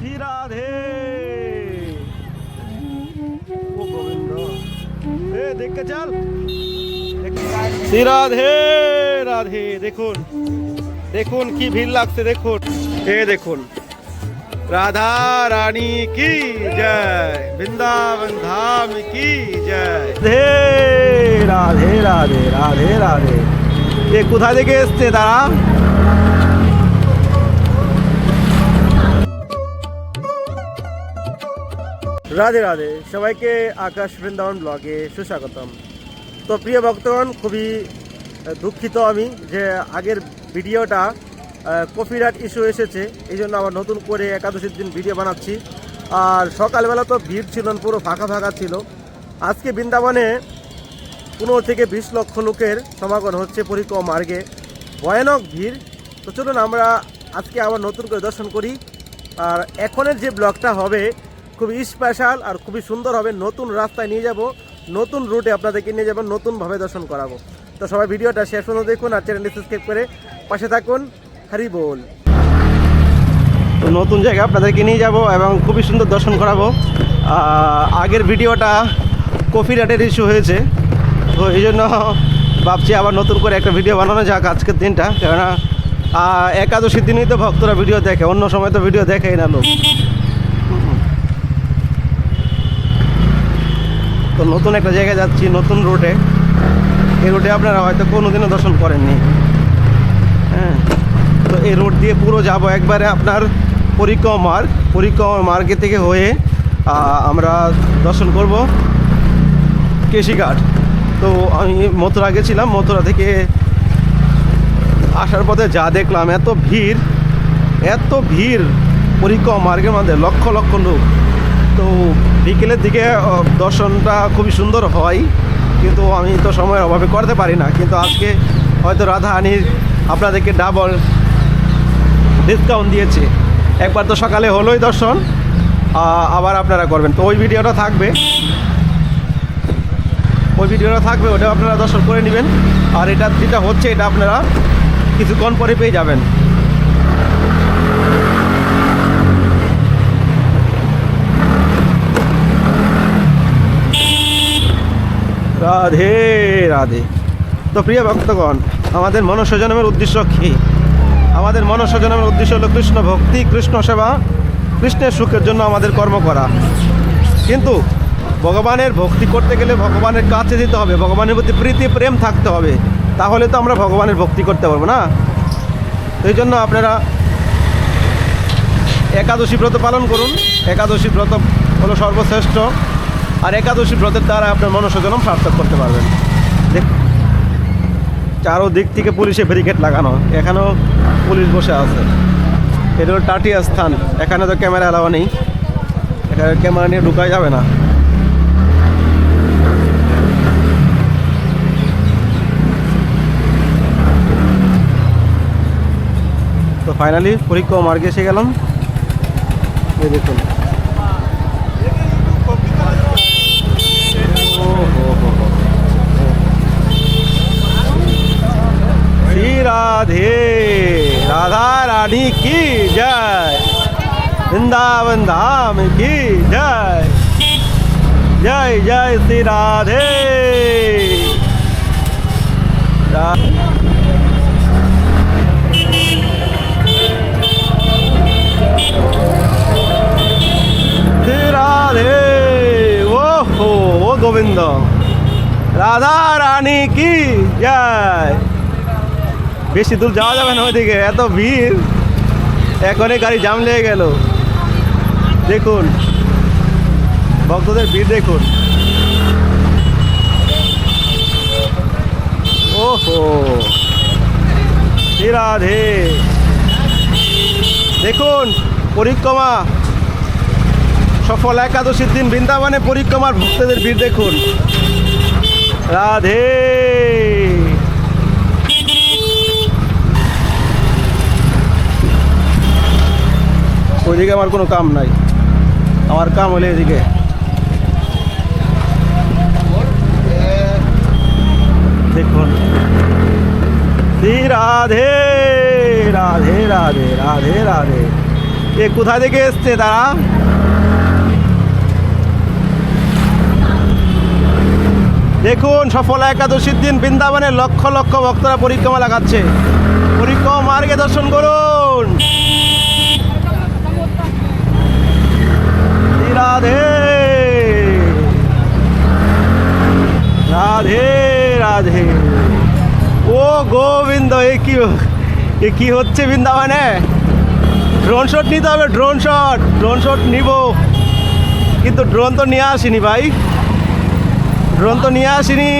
শ্রী রাধে ও গোবিন্দ এ দেখতে চাল শ্রী রাধে রাধে দেখুন দেখুন কি ভিড় লাগছে দেখুন এ দেখুন রাধা রানী কি জয় বৃন্দাবন ধাম কি জয় রাধে রাধে রাধে রাধে রাধে এ কোথা থেকে এসছে তারা রাধে রাধে। সবাইকে আকাশ বৃন্দাবন ব্লগে সুস্বাগতম। তো প্রিয় ভক্তগণ, খুবই দুঃখিত আমি যে আগের ভিডিওটা কপিরাইট ইস্যু এসেছে, এই জন্য আবার নতুন করে একাদশীর দিন ভিডিও বানাচ্ছি। আর সকালবেলা তো ভিড় ছিল পুরো ফাঁকা ফাঁকা ছিল। আজকে বৃন্দাবনে পনেরো থেকে বিশ লক্ষ লোকের সমাগম হচ্ছে পরিক্রমা মার্গে। ভয়ানক ভিড়। তো চলুন আমরা আজকে আবার নতুন করে দর্শন করি। আর এখনের যে ব্লগটা হবে খুবই স্পেশাল আর খুবই সুন্দর হবে। নতুন রাস্তায় নিয়ে যাব, নতুন রুটে আপনাদেরকে নিয়ে যাব, নতুনভাবে দর্শন করাবো। তো সবাই ভিডিওটা শেষ পর্যন্ত দেখুন আর চ্যানেলটি সাবস্ক্রাইব করে পাশে থাকুন। হরি বল। তো নতুন জায়গা আপনাদেরকে নিয়ে যাব এবং খুবই সুন্দর দর্শন করাবো। আগের ভিডিওটা কফি রাটের ইস্যু হয়েছে। তো এই জন্য ভাবছি আবার নতুন করে একটা ভিডিও বানানো যাক আজকের দিনটা। কেননা একাদশীর দিনই তো ভক্তরা ভিডিও দেখে, অন্য সময় তো ভিডিও দেখেই না লোক। তো নতুন একটা জায়গায় যাচ্ছি, নতুন রুটে এই রুটে আপনারা হয়তো কোনোদিনও দর্শন করেননি। হ্যাঁ তো এই রোড দিয়ে পুরো যাব। একবারে আপনার পরিক্রমা মার্গ, পরিক্রমা মার্গে থেকে হয়ে আমরা দর্শন করব কেশিঘাট। তো আমি মথুরা গেছিলাম, মথুরা থেকে আসার পথে যা দেখলাম, এত ভিড় এত ভিড় পরিক্রমা মার্গের মধ্যে, লক্ষ লক্ষ লোক। তো বিকেলের দিকে দর্শনটা খুবই সুন্দর হয়, কিন্তু আমি তো সময়ের অভাবে করতে পারি না। কিন্তু আজকে হয়তো রাধা আনির আপনাদেরকে ডাবল ডিসকাউন্ট দিয়েছে। একবার তো সকালে হলোই দর্শন আবার আপনারা করবেন। তো ওই ভিডিওটা থাকবে। ওই ভিডিওটা থাকবে ওটা আপনারা দর্শন করে নেবেন। আর এটা যেটা হচ্ছে, এটা আপনারা কিছুক্ষণ পরে পেয়ে যাবেন। রাধে রাধে। তো প্রিয় ভক্তগণ, আমাদের মনুষ্য জন্মের উদ্দেশ্য কী? আমাদের মনুষ্য জন্মের উদ্দেশ্য হলো কৃষ্ণ ভক্তি, কৃষ্ণ সেবা, কৃষ্ণের সুখের জন্য আমাদের কর্ম করা। কিন্তু ভগবানের ভক্তি করতে গেলে ভগবানের কাছে যেতে হবে, ভগবানের প্রতি প্রীতি, প্রেম থাকতে হবে। তাহলে তো আমরা ভগবানের ভক্তি করতে পারব না। এই জন্য আপনারা একাদশী ব্রত পালন করুন। একাদশী ব্রত হলো সর্বশ্রেষ্ঠ। আর একাদশী ব্রতের দ্বারা আপনার মনুষ্যজনম সার্থক করতে পারবেন। দেখ চারো দিক থেকে পুলিশে ব্যারিকেড লাগানো, এখানেও পুলিশ বসে আছে। এটা হলো টাটিয়া স্থান, এখানে তো ক্যামেরা এলাও নেই। এখানে ক্যামেরা নিয়ে ঢুকা যাবে না। তো ফাইনালি পরীক্ষা মার্গে এসে গেলাম। দেখুন ও হো হো হো। রাধে রাধা রানী কি জয় বৃন্দাবন ধাম কি জয় জয় জয় শ্রী রাধে রাধে ও হো ও গোবিন্দ রাধা রানী কি জয় বেশি দূর যাওয়া যাবে না ওইদিকে, এত ভিড়। এখনই গাড়ি জাম লেগে গেল। দেখুন, ভক্তদের ভিড় দেখুন। ওহো রাধে। দেখুন, পরিক্রমা। সফল একাদশীর দিন বৃন্দাবনে পরিক্রমার ভক্তদের ভিড় দেখুন। রাধে। ওইদিকে আমার কোনো কাম নাই। আমার কাম হলে এদিকে। দেখুন। রাধে রাধে রাধে রাধে রাধে। এ কোথা থেকে এসছে তারা? দেখুন, সফল একাদশীর দিন বৃন্দাবনে লক্ষ লক্ষ ভক্তরা পরিক্রমা লাগাচ্ছে। পরিক্রমা মার্গে দর্শন করুন। রাধে। রাধে রাধে। ও গোবিন্দ, এ কি এ কি হচ্ছে বৃন্দাবনে? ড্রোন শট নিতে হবে ড্রোন শট ড্রোন শট নিব। কিন্তু ড্রোন তো নিয়ে আসিনি ভাই। ড্রোন তো নিয়ে আসিনি।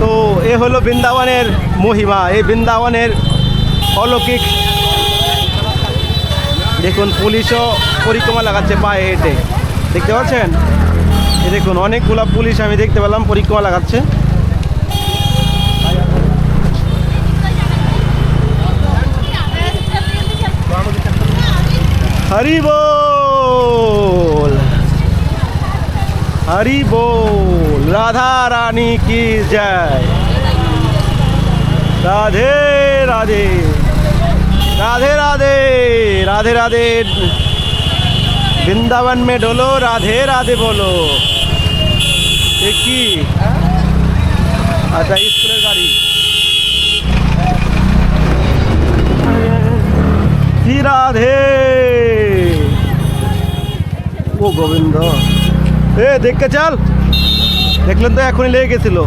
তো এ হলো বৃন্দাবনের মহিমা এই বৃন্দাবনের অলৌকিক দেখুন, পুলিশও পরিক্রমা লাগাচ্ছে পায়ে হেঁটে। দেখতে পাচ্ছেন? দেখুন, অনেকগুলো পুলিশ আমি দেখতে পেলাম, পরিক্রমা লাগাচ্ছে। হরি বল! হরি বল! রাধা রানী কি জয়! রাধে রাধে। राधे राधे राधे राधे वृंदावन में डोलो राधे राधे बोलो ये की আচ্ছা স্কুলের গাড়ি কি রাধে ও গোবিন্দ এ দেখতে চাল দেখলেন তো এখনই লেগে গেছিল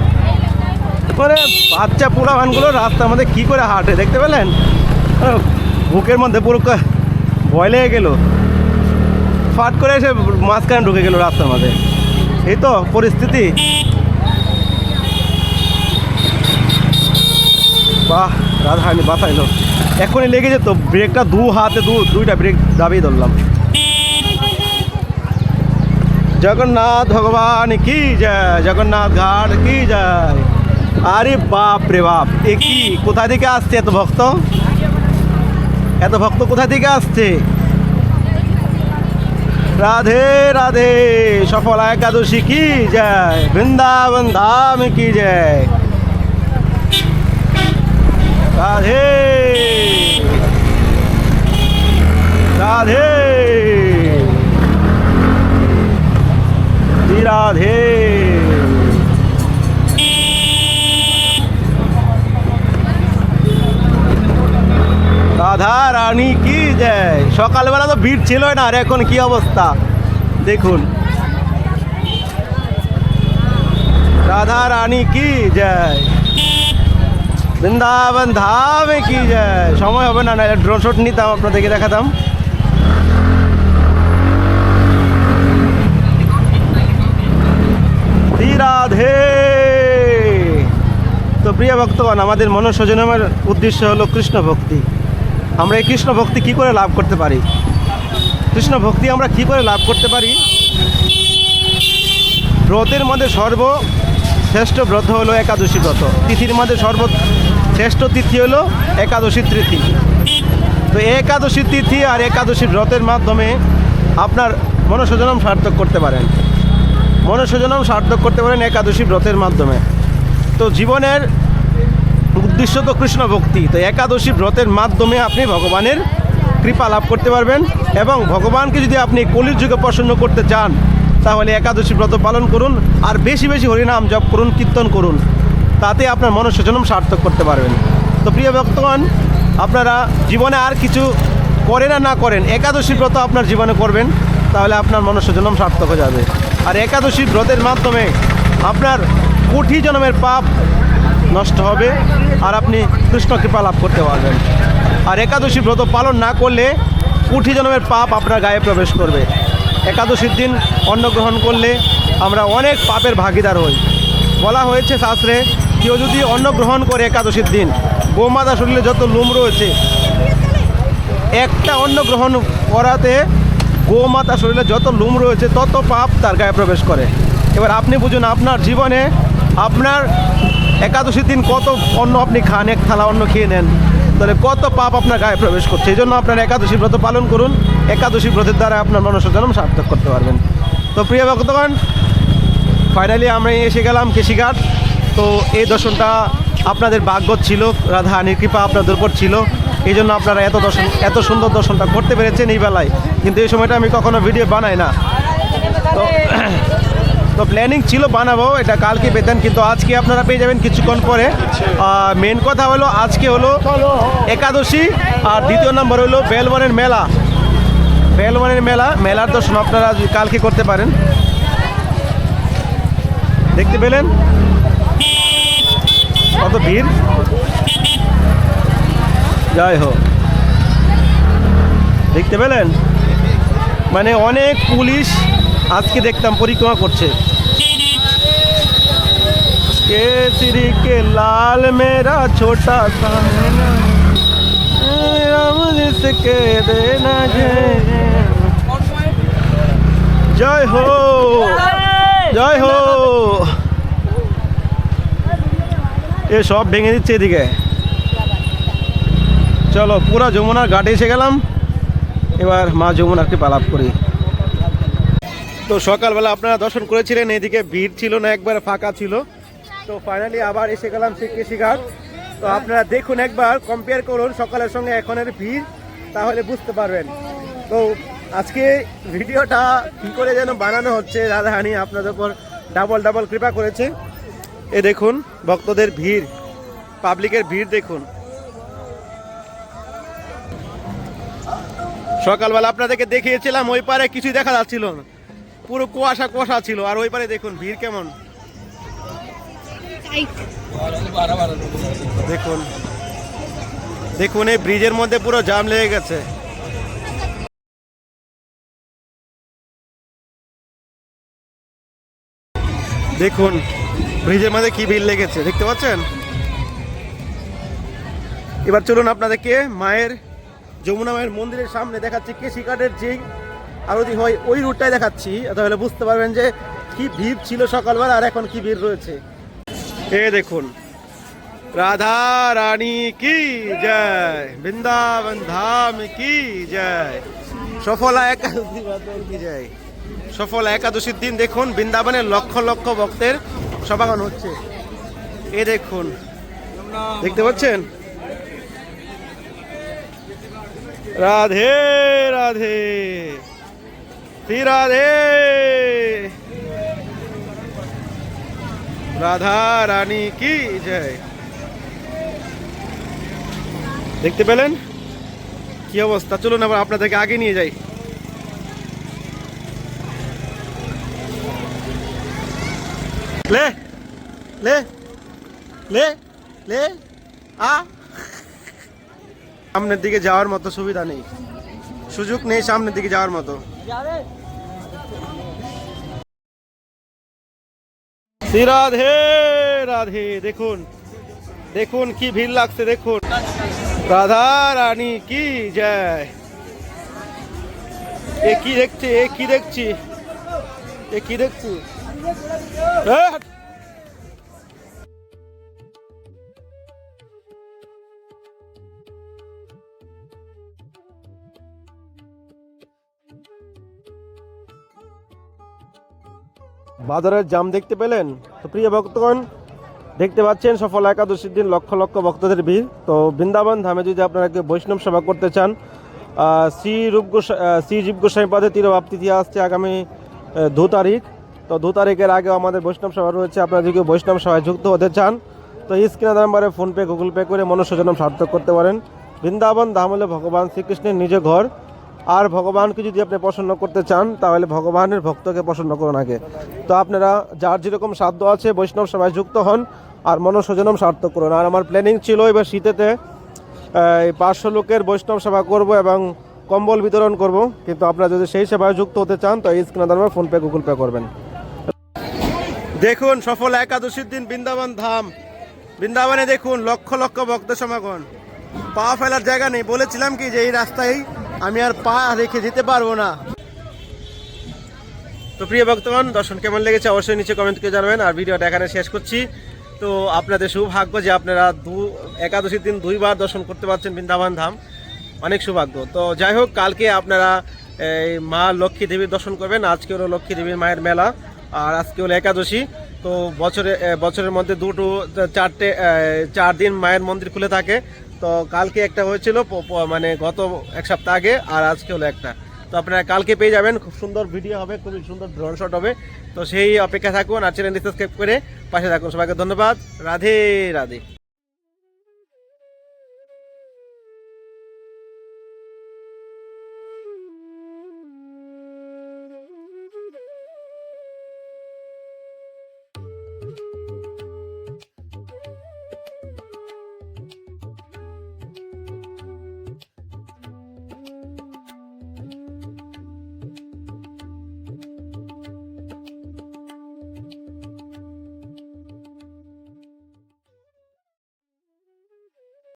মানে বাচ্চা পোড়া ভানগুলো রাস্তার মধ্যে কি করে হাঁটে দেখতে পেলেন আহ, বুকের মধ্যে পুরো ভয় লেগে গেল। ফাট করে এসে মাঝখানে ঢুকে গেল রাস্তার মধ্যে এই তো পরিস্থিতি। বাহ রাধারানি বাঁচাইলো। এখনই লেগে যেত, ব্রেকটা দু হাতে দু, দুইটা ব্রেক দাবিয়ে ধরলাম। জগন্নাথ ভগবান কি যায় জগন্নাথ ঘাট কি যায় আরে বাপ রে বাপ, এ কি? কোথা থেকে আসছে এত ভক্ত? এত ভক্ত কোথা থেকে আসছে? রাধে রাধে, সফল একাদশী কি যায় বৃন্দাবন ধাম কি যায় রাধে। রাধে। রাধে। রাধা রানী, কি যায় সকালবেলা তো ভিড় ছিল না, আর এখন কি অবস্থা? দেখুন। রাধা রানী, কি যায় বৃন্দাবন ধামে কি যায় সময় হবে না না ড্রোন শট নিতাম, আপনাদেরকে দেখাতাম। রাধে। তো প্রিয় ভক্তগণ, আমাদের মনসজনমের উদ্দেশ্য হলো কৃষ্ণ ভক্তি আমরা এই কৃষ্ণ ভক্তি কী করে লাভ করতে পারি? কৃষ্ণ ভক্তি আমরা কী করে লাভ করতে পারি? ব্রতের মধ্যে সর্ব শ্রেষ্ঠ ব্রত হলো একাদশী ব্রত। তিথির মধ্যে সর্ব শ্রেষ্ঠ তিথি হলো একাদশী তিথি তো একাদশী তিথি আর একাদশী ব্রতের মাধ্যমে আপনার মনসজনম সার্থক করতে পারেন। মনসজনম সার্থক করতে পারেন একাদশী ব্রতের মাধ্যমে। তো জীবনের উদ্দেশ্য তো কৃষ্ণ ভক্তি, তো একাদশী ব্রতের মাধ্যমে আপনি ভগবানের কৃপা লাভ করতে পারবেন এবং ভগবানকে যদি আপনি কলির যুগে প্রসন্ন করতে চান, তাহলে একাদশী ব্রত পালন করুন আর বেশি বেশি হরিনাম জপ করুন, কীর্তন করুন, তাতে আপনার মনুষ্যজনম সার্থক করতে পারবেন। তো প্রিয় ভক্তগণ, আপনারা জীবনে আর কিছু করেন আর না করেন, একাদশী ব্রত আপনার জীবনে করবেন, তাহলে আপনার মনুষ্যজনম সার্থক হয়ে যাবে। আর একাদশী ব্রতের মাধ্যমে আপনার কোটি জন্মের পাপ নষ্ট হবে আর আপনি কৃষ্ণ কৃপা লাভ করতে পারবেন। আর একাদশী ব্রত পালন না করলে কুঠি জন্মের পাপ আপনার গায়ে প্রবেশ করবে। একাদশীর দিন অন্ন গ্রহণ করলে আমরা অনেক পাপের ভাগিদার হই। বলা হয়েছে শাস্ত্রে, কেউ যদি অন্ন গ্রহণ করে একাদশীর দিন, গোমাতা শরীরে যত লুম রয়েছে, একটা অন্ন গ্রহণ করাতে গোমাতা শরীরে যত লুম রয়েছে, তত পাপ তার গায়ে প্রবেশ করে। এবার আপনি বুঝুন, আপনার জীবনে আপনার একাদশীর দিন কত অন্ন আপনি খান, এক থালা অন্ন খেয়ে নেন। তাহলে কত পাপ আপনার গায়ে প্রবেশ করছে। এই জন্য আপনার একাদশী ব্রত পালন করুন। একাদশী ব্রতের দ্বারা আপনার মনুষ্য জন্ম সার্থক করতে পারবেন। তো প্রিয় ভক্তগণ ফাইনালি আমরা এসে গেলাম কেশিঘাট। তো এই দর্শনটা আপনাদের ভাগ্য ছিল রাধা রানীর কৃপা আপনাদের উপর ছিল। এই জন্য আপনারা এত দর্শন, এত সুন্দর দর্শনটা করতে পেরেছেন এই বেলায়। কিন্তু এই সময়টা আমি কখনো ভিডিও বানাই না। তো তো প্ল্যানিং ছিল বানাবো, এটা কালকে পেতেন কিন্তু আজকে আপনারা পেয়ে যাবেন কিছুক্ষণ পরে। মেন কথা হলো, আজকে হলো একাদশী, আর দ্বিতীয় নম্বর হলো বেলবনের মেলা। বেলবনের মেলা, মেলার দর্শন আপনারা কালকে করতে পারেন। দেখতে পেলেন? কত ভিড়? যাই হোক। দেখতে পেলেন? মানে অনেক পুলিশ আজকে দেখতাম পরিক্রমা করছে केसरी के लाल मेरा छोटा सा है ना राम जिसके देना जय জয় হো জয় হো এ সব ভেঙে দিচ্ছে এদিকে চলো পুরা যমুনার ঘাটে এসে গেলাম এবার মা যমুনাকে পালাপ করি তো সকালবেলা আপনারা দর্শন করেছিলেন, এদিকে ভিড় ছিল না, একবার ফাঁকা ছিল। তো ফাইনালি আবার এসে গেলাম সেই তো আপনারা দেখুন একবার কম্পেয়ার করুন, সকালের সঙ্গে এখনের ভিড়, তাহলে বুঝতে পারবেন। তো আজকে ভিডিওটা কী করে যেন বানানো হচ্ছে রাধাহানি আপনাদের উপর ডাবল ডাবল কৃপা করেছে। এ দেখুন, ভক্তদের ভিড় পাবলিকের ভিড় দেখুন। সকালবেলা আপনাদেরকে দেখিয়েছিলাম, ওই পারে কিছুই দেখা যাচ্ছিল না। পুরো কুয়াশা কুয়াশা ছিল। আর ওই পারে দেখুন, ভিড় কেমন। দেখুন। দেখুন, এই ব্রিজের মধ্যে পুরো জাম লেগে গেছে। দেখুন, ব্রিজের মধ্যে কি ভিড় লেগেছে, দেখতে পাচ্ছেন? এবার চলুন আপনাদেরকে মায়ের, যমুনা মায়ের মন্দিরের সামনে দেখাচ্ছি। কেশিকাটের যে আরতি হয় ওই রুটটাই দেখাচ্ছি। তাহলে বুঝতে পারবেন যে কি ভিড় ছিল সকালবেলা আর এখন কি ভিড় রয়েছে। এ দেখুন, রাধা রানী কি জয়, বৃন্দাবন ধাম কি জয়, সফলা একাদশী জয়। সফল একাদশীর দিন দেখুন বৃন্দাবনের লক্ষ লক্ষ ভক্তের সমাগম হচ্ছে। এ দেখুন, দেখতে পাচ্ছেন? রাধে রাধে। শ্রী রাধে রাধা রানী কি জয় দেখতে পেলেন কি অবস্থা চলুন আবার আপনাদেরকে আগে নিয়ে যাই লে লে লে লে আ সামনের দিকে যাওয়ার মতো সুবিধা নেই। সুযোগ নেই সামনের দিকে যাওয়ার মতো। শ্রী রাধে রাধে, দেখুন দেখুন কি ভিড় লাগছে, দেখুন রাধা রানী কি জয় এ কি দেখছি, এ কি দেখছি, এ কি দেখছি এ! বাজারের জাম দেখতে পেলেন? তো প্রিয় ভক্তগণ দেখতে পাচ্ছেন সফল একাদশীর দিন লক্ষ লক্ষ ভক্তদের ভিড়। তো বৃন্দাবন ধামে যদি আপনারা বৈষ্ণব সেবা করতে চান শ্রী রূপ গোসা আহ, শ্রী জীব পদে তিরভাব তিথি আসছে আগামী দু তারিখ। তো দু তারিখের আগে আমাদের বৈষ্ণব সভা রয়েছে। আপনারা যদি বৈষ্ণব সভায় যুক্ত হতে চান তো স্ক্রিনে নাম্বারে ফোনপে গুগল পে করে মনুষ্যজনম সার্থক করতে পারেন। বৃন্দাবন ধাম হলে ভগবান শ্রীকৃষ্ণের নিজ ঘর। আর ভগবানকে যদি আপনি প্রসন্ন করতে চান, তাহলে ভগবানের ভক্তকে প্রসন্ন করুন আগে। তো আপনারা যার যেরকম সাধ্য আছে, বৈষ্ণব সভায় যুক্ত হন আর মনসজনম সার্থক করুন। আর আমার প্ল্যানিং ছিল এবার শীতেতে এই পাঁচশো লোকের বৈষ্ণব সেবা করব এবং কম্বল বিতরণ করব। কিন্তু আপনারা যদি সেই সেবায় যুক্ত হতে চান, তো এই স্ক্রিনে দাঁড়াবে, ফোনপে, গুগল পে করবেন। দেখুন, সফল একাদশীর দিন বৃন্দাবন ধাম। বৃন্দাবনে দেখুন, লক্ষ লক্ষ ভক্ত সমাগম। পা ফেলার জায়গা নেই। বলেছিলাম কি যে এই রাস্তায় আমি আর পা রেখে যেতে পারব না। তো প্রিয় ভক্তগণ, দর্শন কেমন লেগেছে অবশ্যই নিচে কমেন্ট করে জানাবেন। আর ভিডিওটা এখানে শেষ করছি। তো আপনাদের সৌভাগ্য যে আপনারা দু, একাদশীর দিন দুইবার দর্শন করতে পারছেন বৃন্দাবন ধাম। অনেক সৌভাগ্য। তো যাই হোক, কালকে আপনারা, এই মা লক্ষ্মী দেবীর দর্শন করবেন। আজকে হলো লক্ষ্মী দেবীর মায়ের মেলা, আর আজকে হলো একাদশী। তো বছরে বছরের মধ্যে দুটো, চারটে চার দিন মায়ের মন্দির খুলে থাকে। তো কালকে একটা হয়েছিল মানে গত এক সপ্তাহ আগে, আর আজকে হলো একটা। তো আপনারা কালকে পেয়ে যাবেন, খুব সুন্দর ভিডিও হবে, খুবই সুন্দর ড্রোন শট হবে। তো সেই অপেক্ষা থাকুন, আর চ্যানেলটি সাবস্ক্রাইব করে পাশে থাকুন। সবাইকে ধন্যবাদ। রাধে রাধে।